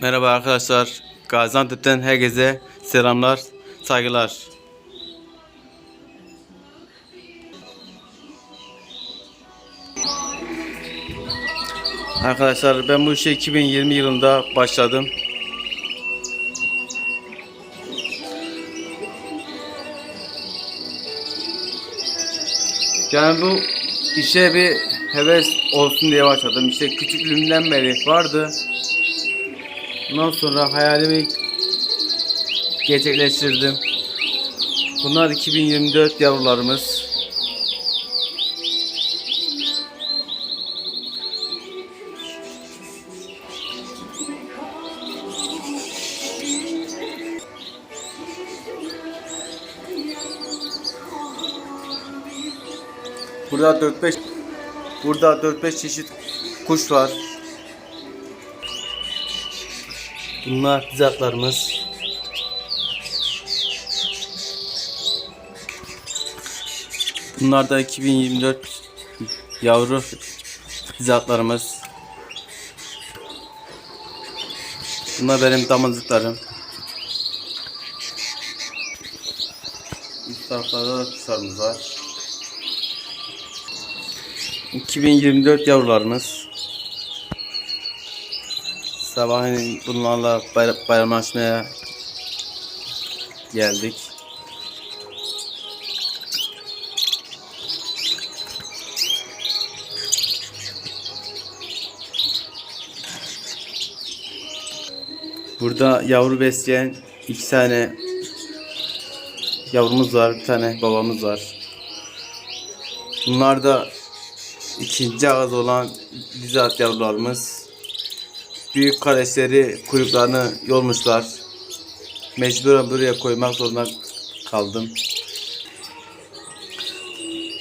Merhaba arkadaşlar. Gaziantep'ten herkese selamlar, saygılar. Arkadaşlar ben bu işe 2020 yılında başladım. Yani bu işe bir heves olsun diye başladım. İşte küçüklüğümden beri vardı. Ondan sonra hayalimi gerçekleştirdim. Bunlar 2024 yavrularımız. Burada 4-5 Burada 4-5 çeşit kuş var. Bunlar dizaklarımız. Bunlar da 2024 yavru dizaklarımız. Bunlar benim damızlıklarım. Üst taraflarda da kuşlarımız var. 2024 yavrularımız. Sabahleyin bunlarla bayra- bayramlaşmaya geldik. Burada yavru besleyen iki tane yavrumuz var, bir tane babamız var. Bunlar da ikinci ağız olan dizat yavrularımız. Büyük kardeşleri kuyruklarını yolmuşlar. Mecburen buraya koymak zorunda kaldım.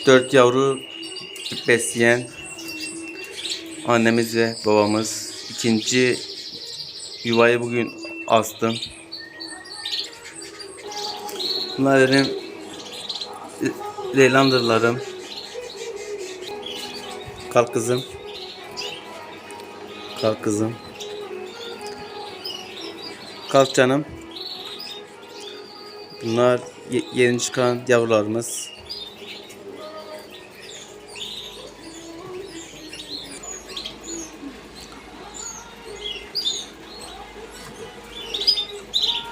Dört yavru besleyen annemiz ve babamız. İkinci yuvayı bugün astım. Bunlar benim Leylandırlarım. Kalk kızım. Kalk kızım. Kalk canım. Bunlar ye- yeni çıkan yavrularımız.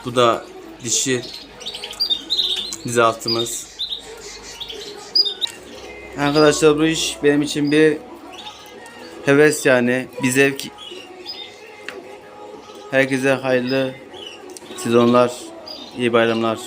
Bu da dişi dizaltımız. Arkadaşlar bu iş benim için bir heves yani bir zevk. Herkese hayırlı sezonlar, iyi bayramlar.